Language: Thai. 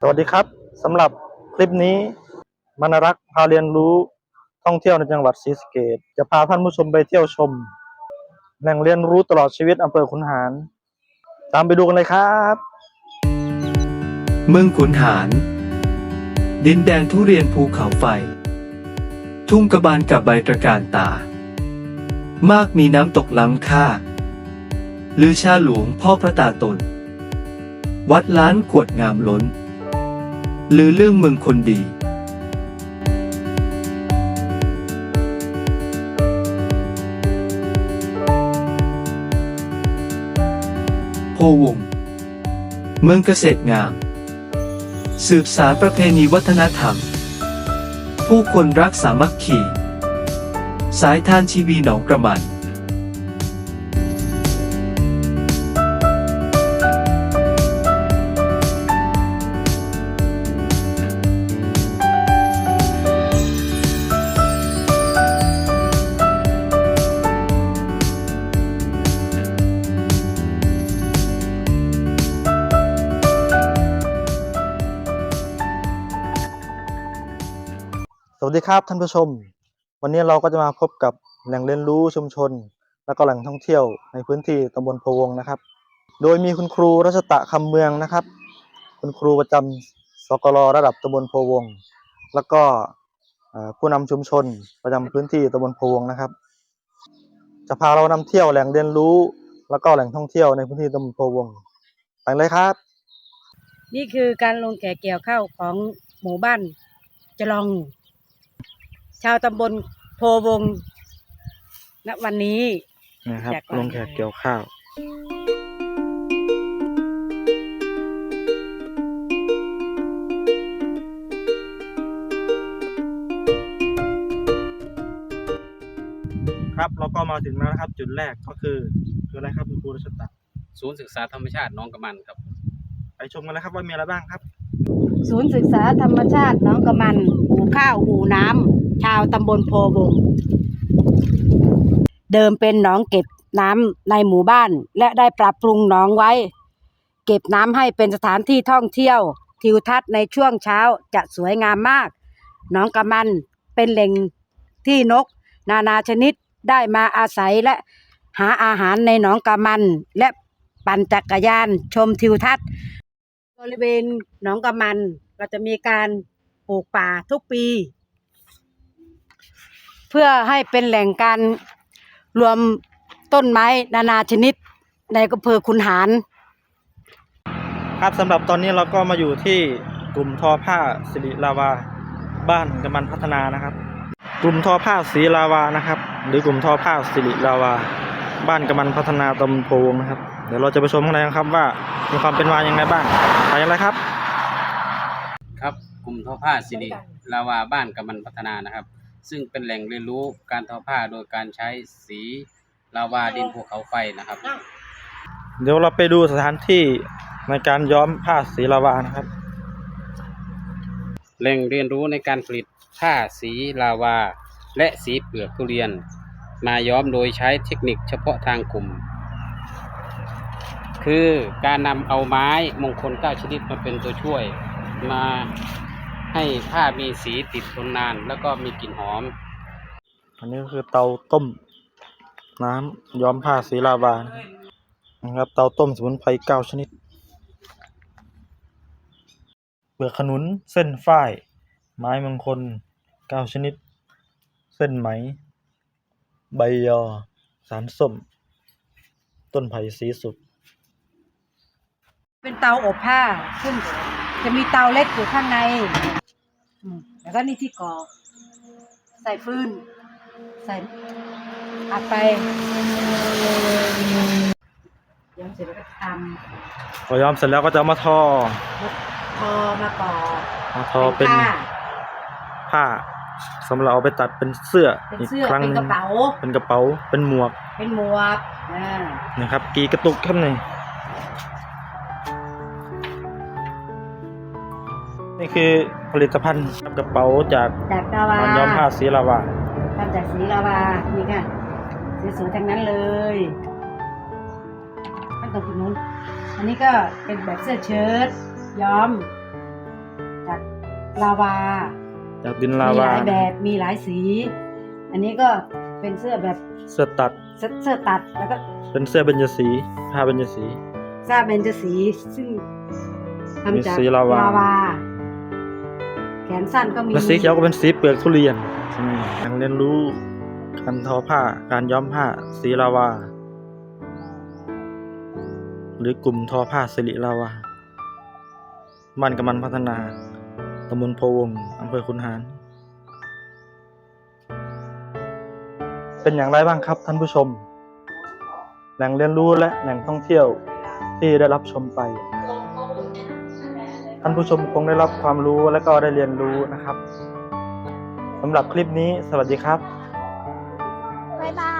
สวัสดีครับสำหรับคลิปนี้มนรักพาเรียนรู้ท่องเที่ยวในจังหวัดศรีสะเกษจะพาท่านผู้ชมไปเที่ยวชม แหล่งเรียนรู้ตลอดชีวิตอำเภอขุนหาร ตามไปดูกันเลยครับ เมืองขุนหาร ดินแดนทุเรียนภูเขาไฟ ทุ่งกระบานกับใบตระการตา มากมีน้ำตกล้ำค่าลือชาหลวงพ่อพระตาตน วัดล้านขวดงามล้นลือเรื่องเมืองคนดี โพวง เมืองเกษตรงาม สืบสารประเพณีวัฒนธรรม ผู้คนรักสามัคคี สายทานชีวีหนองกระมัน สวัสดีครับท่านผู้ชม วันนี้เราก็จะมาพบกับแหล่งเรียนรู้ชุมชน และก็แหล่งท่องเที่ยวในพื้นที่ตำบลพวงนะครับ โดยมีคุณครูรัชตะคำเมืองนะครับ คุณครูประจำสกลระดับตำบลพวง แล้วก็ผู้นำชุมชนประจำพื้นที่ตำบลพวงนะครับ จะพาเรานำเที่ยวแหล่งเรียนรู้ แล้วก็แหล่งท่องเที่ยวในพื้นที่ตำบลพวงไปเลยครับ นี่คือการลงแขกเกี่ยวข้าวของหมู่บ้านจลอง ชาวตำบลโพวงณวันนี้ นะครับแขกก่อนลงแขกเกี่ยวข้าวครับเราก็มาถึงแล้วนะครับ จุดแรกก็คือคืออะไรครับคุณครูรัชตะศูนย์ศึกษาธรรมชาติหน้องกระมันครับ ไปชมกันเลยครับว่ามีอะไรบ้างครับ ศูนย์ศึกษาธรรมชาติหน้องกระมันหูข้าวหูน้ำ ชาวตำบลโพวง เดิมเป็นหนองเก็บน้ำในหมู่บ้าน และได้ปรับปรุงหนองไว้ เก็บน้ำให้เป็นสถานที่ท่องเที่ยว ทิวทัศน์ในช่วงเช้าจะสวยงามมาก หนองกระมันเป็นแหล่งที่นก นานาชนิดได้มาอาศัยและหาอาหารในหนองกระมัน และปั่นจักรยานชมทิวทัศน์ บริเวณหนองกระมันก็จะมีการปลูกป่าทุกปี เพื่อให้เป็นแหล่งการรวมต้นไม้นานาชนิดในอำเภอคุนหาร ครับสำหรับตอนนี้เราก็มาอยู่ที่กลุ่มทอผ้าสิริลาวา บ้านกำมันพัฒนานะครับ กลุ่มทอผ้าสีลาวานะครับ หรือกลุ่มทอผ้าสิริลาวา บ้านกำมันพัฒนาตำบลโพวงนะครับ เดี๋ยวเราจะไปชมข้างในนะครับว่ามีความเป็นมาอย่างไรบ้างไปกันเลยครับ ครับกลุ่มทอผ้าสิริลาวาบ้านกำมันพัฒนานะครับ ซึ่งเป็นแหล่งเรียนรู้การทอผ้าโดยการใช้สีลาวาดินภูเขาไฟนะครับ เดี๋ยวเราไปดูสถานที่ในการย้อมผ้าสีลาวานะครับ แหล่งเรียนรู้ในการผลิตผ้าสีลาวา และสีเปลือกทุเรียน มาย้อมโดยใช้เทคนิคเฉพาะทางกลุ่ม คือการนำเอาไม้มงคลเก้าชนิดมาเป็นตัวช่วยมา ให้ผ้ามีสีติดทนนานแล้วก็มีกลิ่นหอม อันนี้ก็คือเตาต้ม น้ำย้อมผ้าสีลาวานะครับ เตาต้มสมุนไพรเก้าชนิดเปลือกขนุนเส้นฝ้าย ไม้มงคลเก้าชนิด เส้นไหม ใบยอ สารส้ม ต้นไผ่สีสุกเป็นเตาอบผ้าซึ่งจะมีเตาเล็กอยู่ข้างใน อืมแล้วก็นี่ที่ก่อใส่ฟืนใส่อัดไปเดี๋ยวเสร็จแล้วก็ทพอย้อมเสร็จแล้วก็จะเอามาทอำพอมาก่อมาทอเป็นผ้าผ้าสำหรับเอาไปตัดเป็นเสื้อเป็นอีกเสื้อครั้งเป็นหกนึ่ระงเป๋า เป็นกระเป๋าเป็นหมวกเป็นหมวกอ่านะครับกี่กระตุกครับนี่นี่คือ ผลิตภัณฑ์กระเป๋าจากจากลาวาการย้อมผ้าสีลาวาทำจากสีลาวานี่ค่ะสวยๆทั้งนั้นเลยมันตรงนู้นอันนี้ก็เป็นแบบเสื้อเชิ้ตย้อม จากลาวา จากดินลามีหวาลายแบบมีหลายสี อันนี้ก็เป็นเสื้อแบบเสื้อตัดเสื้อเสื้อตัดแล้วก็ เป็นเสื้อเบญจสีผ้าเบญจสี ซาเบนจสีซึ่งทำจากมีสีลาวาแขนสั้นก็มีและสีเขียวก็เป็นสีเปลือกทุเรียนอืมยังเรียนรู้การทอผ้า การย้อมผ้าสีลาวา หรือกลุ่มทอผ้าสิริลาวาบ้านกำมันพัฒนาตำบลโพวงอำเภอคุนหาร เป็นอย่างไรบ้างครับท่านผู้ชม แหล่งเรียนรู้และแหล่งท่องเที่ยวที่ได้รับชมไป ท่านผู้ชมคงได้รับความรู้และก็ได้เรียนรู้นะครับสำหรับคลิปนี้สวัสดีครับ บ๊ายบาย